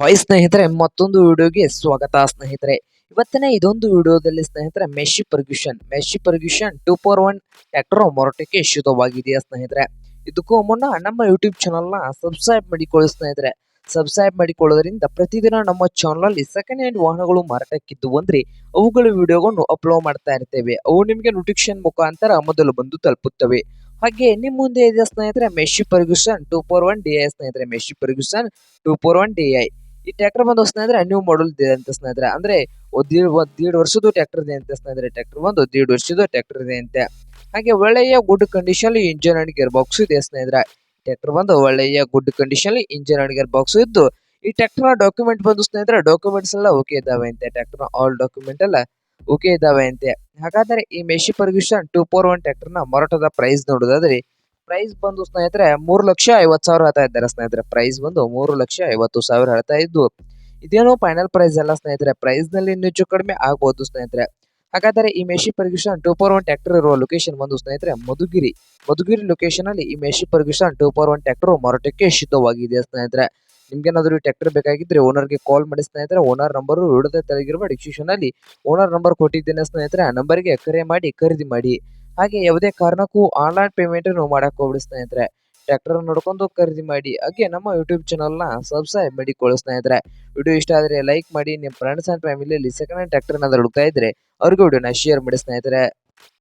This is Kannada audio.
ಹಾಯ್ ಸ್ನೇಹಿತರೆ, ಮತ್ತೊಂದು ವಿಡಿಯೋಗೆ ಸ್ವಾಗತ ಸ್ನೇಹಿತರೆ. ಇವತ್ತಿನ ಇದೊಂದು ವಿಡಿಯೋದಲ್ಲಿ ಸ್ನೇಹಿತರೆ Massey Ferguson. Massey Ferguson two four one tractor ಮಾರಾಟಕ್ಕೆ ಶುದ್ಧವಾಗಿದೆಯಾ ಸ್ನೇಹಿತರೆ? ಇದಕ್ಕೂ ಮುನ್ನ ನಮ್ಮ ಯೂಟ್ಯೂಬ್ ಚಾನಲ್ನ ಸಬ್ಸ್ಕ್ರೈಬ್ ಮಾಡಿಕೊಳ್ಳಿ ಸ್ನೇಹಿತರೆ. ಸಬ್ಸ್ಕ್ರೈಬ್ ಮಾಡಿಕೊಳ್ಳೋದ್ರಿಂದ ಪ್ರತಿದಿನ ನಮ್ಮ ಚಾನಲಲ್ಲಿ ಸೆಕೆಂಡ್ ಹ್ಯಾಂಡ್ ವಾಹನಗಳು ಮಾರಾಟಕ್ಕಿದ್ದು ಅಂದ್ರೆ ಅವುಗಳ ವಿಡಿಯೋಗಳನ್ನು ಅಪ್ಲೋಡ್ ಮಾಡ್ತಾ ಇರ್ತೇವೆ. ಅವು ನಿಮಗೆ ನೋಟಿಫಿಕೇಶನ್ ಮುಖಾಂತರ ಮೊದಲು ಬಂದು ತಲುಪುತ್ತವೆ. ಹಾಗೆ ನಿಮ್ಮ ಮುಂದೆ ಇದೆ ಸ್ನೇಹಿತರೆ Massey Ferguson two four one D I ಸ್ನೇಹಿತರೆ. Massey Ferguson two four one D I. ಈ ಟ್ರ್ಯಾಕ್ಟರ್ ಬಂದು ಸ್ನೇಹಿತರೆ ನ್ಯೂ ಮಾಡಲ್ ಇದೆ ಅಂತ ಸ್ನೇಹಿತರೆ ಅಂದ್ರೆ ದೀಡ್ ವರ್ಷದ ಟ್ರ್ಯಾಕ್ಟರ್ ಇದೆ ಅಂತ ಸ್ನೇಹಿತರೆ ಟ್ರ್ಯಾಕ್ಟರ್ ಬಂದು ದೀಡ್ ವರ್ಷದ ಟ್ರ್ಯಾಕ್ಟರ್ ಇದೆ ಅಂತೆ. ಹಾಗೆ ಒಳ್ಳೆಯ good condition engine and gear box ಇದೆ ಸ್ನೇಹಿತರೆ ಟ್ರ್ಯಾಕ್ಟರ್ ಬಂದು ಒಳ್ಳೆಯ good condition engine and gear box ಇದ್ದು, ಈ ಟ್ರ್ಯಾಕ್ಟರ್ ಡಾಕ್ಯುಮೆಂಟ್ ಬಂದು ಸ್ನೇಹಿತರೆ ಡಾಕ್ಯುಮೆಂಟ್ಸ್ ಎಲ್ಲ ಓಕೆ ಇದಾವೆ ಅಂತೆ ಟ್ರ್ಯಾಕ್ಟರ್ ಆಲ್ ಡಾಕ್ಯುಮೆಂಟ್ ಎಲ್ಲ ಓಕೆ ಇದಾವೆ ಅಂತೆ. ಹಾಗಾದ್ರೆ ಈ Massey Ferguson two four one ಟ್ರ್ಯಾಕ್ಟರ್ನ ಮಾರಾಟದ ಪ್ರೈಸ್ ನೋಡೋದಾದ್ರೆ ಪ್ರೈಸ್ ಬಂದು ಸ್ನೇಹಿತರೆ, ಮೂರು ಲಕ್ಷ ಐವತ್ತು ಸಾವಿರ ಹೇಳ್ತಾ ಇದ್ದಾರೆ ಸ್ನೇಹಿತರೆ. ಪ್ರೈಸ್ ಬಂದು ಮೂರು ಲಕ್ಷ ಐವತ್ತು ಸಾವಿರ ಹೇಳ್ತಾ ಇದ್ದು, ಇದೇನೋ ಫೈನಲ್ ಪ್ರೈಸ್ ಅಲ್ಲ ಸ್ನೇಹಿತರೆ. ಪ್ರೈಸ್ನಲ್ಲಿ ಇನ್ನು ಹೆಚ್ಚು ಕಡಿಮೆ ಆಗ್ಬೋದು ಸ್ನೇಹಿತರೆ. ಹಾಗಾದರೆ ಈ Massey Ferguson two four one tractor ಇರುವ ಲೊಕೇಶನ್ ಬಂದು ಸ್ನೇಹಿತರೆ, ಮಧುಗಿರಿ ಮಧುಗಿರಿ ಲೊಕೇಶನ್ ಅಲ್ಲಿ ಈ Massey Ferguson two four one tractor ಮಾರಾಟಕ್ಕೆ ಸಿದ್ಧವಾಗಿದೆ ಸ್ನೇಹಿತರೆ? ನಿಮ್ಗೇನಾದ್ರೂ ಟ್ರ್ಯಾಕ್ಟರ್ ಬೇಕಾಗಿದ್ರೆ ಓನರ್ಗೆ ಕಾಲ್ ಮಾಡಿ ಸ್ನೇಹಿತರೆ. ಓನರ್ ನಂಬರ್ ವಿಡದ ತೆಳಗಿರುವ ಡಿಸ್ಕ್ರಿಪ್ಷನ್ ಅಲ್ಲಿ ಓನರ್ ನಂಬರ್ ಕೊಟ್ಟಿದ್ದೇನೆ ಸ್ನೇಹಿತರೆ. ಆ ನಂಬರ್ಗೆ ಕರೆ ಮಾಡಿ, ಖರೀದಿ ಮಾಡಿ. ಹಾಗೆ ಯಾವುದೇ ಕಾರಣಕ್ಕೂ ಆನ್ಲೈನ್ ಪೇಮೆಂಟ್ ನಾವು ಮಾಡಕ್ಕೆ ಹೋಗ್ಬಿಡಿ ಸ್ನೇಹಿತರೆ. ಟ್ರ್ಯಾಕ್ಟರ್ ನೋಡ್ಕೊಂಡು ಖರೀದಿ ಮಾಡಿ, ಹಾಗೆ ನಮ್ಮ ಯೂಟ್ಯೂಬ್ ಚಾನಲ್ನ ಸಬ್ಸ್ಕ್ರೈಬ್ ಮಾಡಿಕೊಳ್ಳಿ ಸ್ನೇಹಿತರೆ. ವಿಡಿಯೋ ಇಷ್ಟ ಆದರೆ ಲೈಕ್ ಮಾಡಿ ನಿಮ್ಮ ಫ್ರೆಂಡ್ಸ್ ಆ್ಯಂಡ್ ಫ್ಯಾಮಿಲಿಯಲ್ಲಿ ಸೆಕೆಂಡ್ ಹ್ಯಾಂಡ್ ಟ್ರ್ಯಾಕ್ಟರ್ ಏನಾದ್ರು ಹುಡುಕ್ತಾ ಇದ್ರೆ ಅವ್ರಿಗೆ ವಿಡಿಯೋನ ಶೇರ್ ಮಾಡಿ ಸ್ನೇಹಿತರೆ.